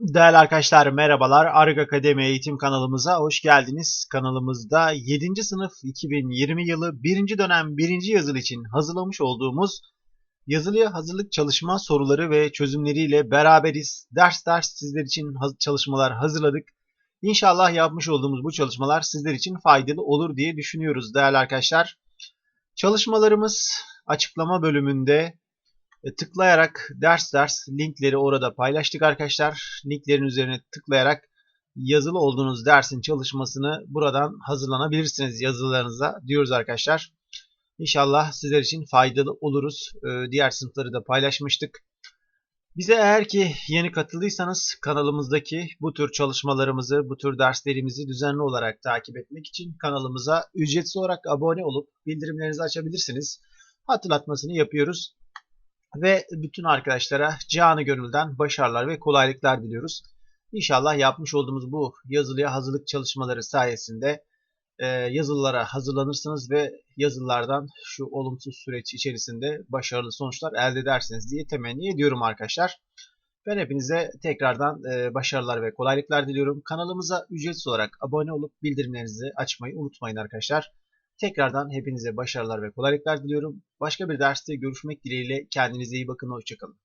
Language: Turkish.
Değerli arkadaşlar merhabalar. Arg Akademi eğitim kanalımıza hoş geldiniz. Kanalımızda 7. sınıf 2020 yılı 1. dönem 1. yazılı için hazırlamış olduğumuz yazılıya hazırlık çalışma soruları ve çözümleriyle beraberiz. Ders ders sizler için çalışmalar hazırladık. İnşallah yapmış olduğumuz bu çalışmalar sizler için faydalı olur diye düşünüyoruz değerli arkadaşlar. Çalışmalarımız açıklama bölümünde tıklayarak ders ders linkleri orada paylaştık arkadaşlar. Linklerin üzerine tıklayarak yazılı olduğunuz dersin çalışmasını buradan hazırlanabilirsiniz yazılarınıza diyoruz arkadaşlar. İnşallah sizler için faydalı oluruz. E, Diğer sınıfları da paylaşmıştık. Bize eğer ki yeni katıldıysanız kanalımızdaki bu tür çalışmalarımızı, bu tür derslerimizi düzenli olarak takip etmek için kanalımıza ücretsiz olarak abone olup bildirimlerinizi açabilirsiniz. Hatırlatmasını yapıyoruz ve bütün arkadaşlara canı gönülden başarılar ve kolaylıklar diliyoruz. İnşallah yapmış olduğumuz bu yazılıya hazırlık çalışmaları sayesinde e, yazılılara hazırlanırsınız ve yazılardan şu olumsuz süreç içerisinde başarılı sonuçlar elde edersiniz diye temenni ediyorum arkadaşlar. Ben hepinize tekrardan e, başarılar ve kolaylıklar diliyorum. Kanalımıza ücretsiz olarak abone olup bildirimlerinizi açmayı unutmayın arkadaşlar. Tekrardan hepinize başarılar ve kolaylıklar diliyorum. Başka bir derste görüşmek dileğiyle kendinize iyi bakın. Hoşçakalın.